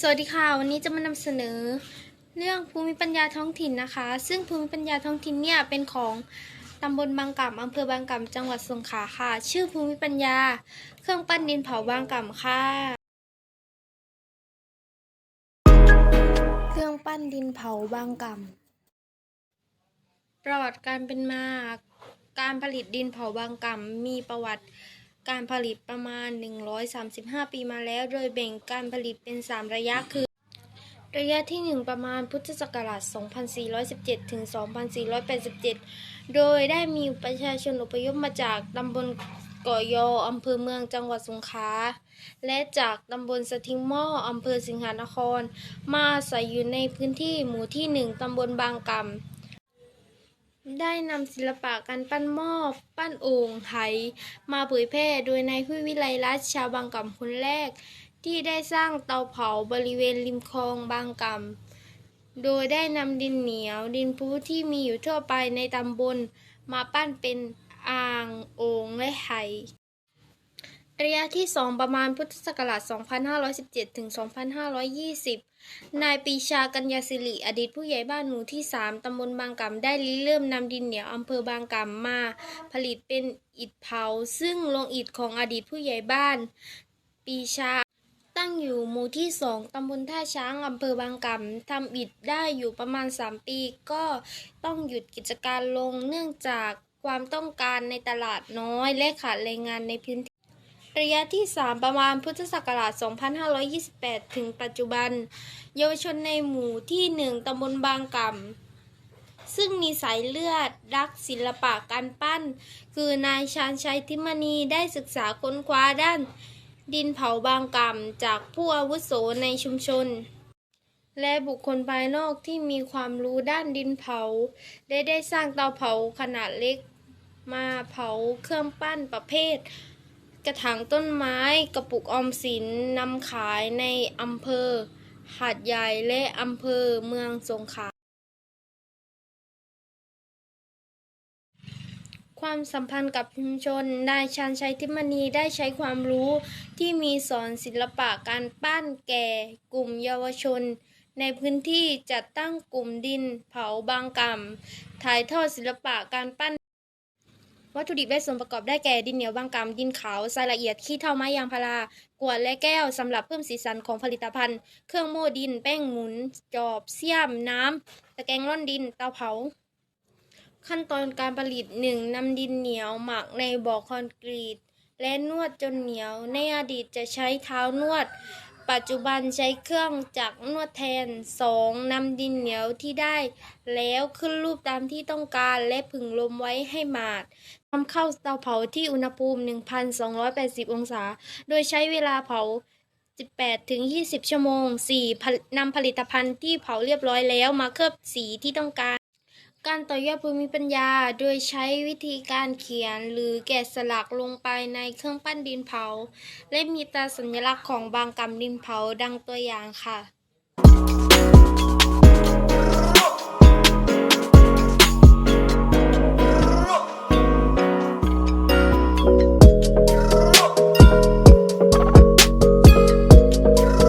สวัสดีค่ะ วันนี้จะมานำเสนอ เรื่องภูมิปัญญาท้องถิ่นนะคะ ซึ่งภูมิปัญญาท้องถิ่นเนี่ยเป็นของตำบลบางกล่ำอำเภอบางกล่ำจังหวัดสงขลาค่ะ ชื่อภูมิปัญญา เครื่องปั้นดินเผาบางกล่ำค่ะ เครื่องปั้นดินเผาบางกล่ำประวัติการเป็นมาการผลิตดินเผาบางกล่ำมีประวัติ การผลิตประมาณ 135 ปีมาแล้ว โดยแบ่งการผลิตเป็น 3 ระยะคือ ระยะที่ 1 ประมาณพุทธศักราช 2417 ถึง 2487 โดยได้มีประชาชนอพยพมาจากตำบลเกาะยออำเภอเมืองจังหวัดสงขลาและจากตำบลสทิงหม้ออำเภอสิงหานคร มาอาศัยอยู่ในพื้นที่หมู่ที่ 1ตำบลบางกำ ได้นำศิลปะการปั้นหม้อปั้นโอ่งไหมาเผยแพร่โดยนายผู้วิไลรัชชาวบางกำคนแรก ที่ได้สร้างเตาเผาบริเวณริมคลองบางกำโดยได้นำดินเหนียว ดินพุที่มีอยู่ทั่วไปในตำบล มาปั้นเป็นอ่างโอ่งและไห ระยะที่ 2 ประมาณพุทธศักราช 2517 ถึง 2520 นายปีชากัญญาสิริ อดีตผู้ใหญ่บ้านหมู่ที่ 3 ตำบลบางกำได้ริเริ่มนำดินเหนียวอำเภอบางกำมา ผลิตเป็นอิฐเผา ซึ่งโรงอิฐของอดีตผู้ใหญ่บ้าน ปีชาตั้งอยู่หมู่ที่ 2 ตำบลท่าช้าง อำเภอบางกำทำอิฐได้อยู่ประมาณ 3 ปี ก็ต้องหยุดกิจการลงเนื่องจากความต้องการในตลาดน้อยและขาดแรงงานในพื้นที่ ระยะที่ 3 ประมาณพุทธศักราช 2528 ถึงปัจจุบัน เยาวชนในหมู่ที่ 1ตำบลบางกำซึ่งมีสายเลือดรักศิลปะการปั้น คือนายชาญชัยทิมณีได้ศึกษาค้นคว้าด้าน ดินเผาบางกำจากผู้อาวุโสในชุมชน และบุคคลภายนอกที่มีความรู้ด้านดินเผา ได้ได้สร้างเตาเผาขนาดเล็กมาเผาเครื่องปั้นประเภท กระถางต้นไม้กระปุกออมสินนำขายในอำเภอ หาดใหญ่และอำเภอเมืองสงขลาความสัมพันธ์กับชุมชน นายชาญชัยทิมณีได้ใช้ความรู้ที่มีสอนศิลปะการปั้นแก่ กลุ่มเยาวชน ในพื้นที่จัดตั้งกลุ่มดินเผาบางกำถ่ายทอดศิลปะการปั้น วัตถุดิบและส่วนประกอบได้แก่ดินเหนียวบางกำดินขาวทรายละเอียดขี้เถ้าไม้ยางพารากวดและแก้วสำหรับเพิ่มสีสันของผลิตภัณฑ์ เครื่องโม่ดิน แป้งหมุน จอบ เสี้ยม น้ำตะแกรงร่อนดิน เตาเผา ขั้นตอนการผลิต 1. นำดินเหนียวหมักในบ่อคอนกรีต และนวดจนเหนียว ในอดีตจะใช้เท้านวด ปัจจุบันใช้เครื่องจักรนวดแทน 2. นำดินเหนียวที่ได้ แล้วขึ้นรูปตามที่ต้องการและผึ่งลมไว้ให้หมาดนำเข้าเตาเผาที่อุณหภูมิ 1,280 องศา โดยใช้เวลาเผา 18 ถึง 20 ชั่วโมง 4. นำผลิตภัณฑ์ที่เผาเรียบร้อยแล้วมาเคลือบสีที่ต้องการ การต่อยอดภูมิปัญญาโดยใช้วิธีการเขียนหรือแกะสลักลงไปในเครื่องปั้นดินเผา และมีตราสัญลักษณ์ของบางกรรมดินเผาดังตัวอย่างค่ะ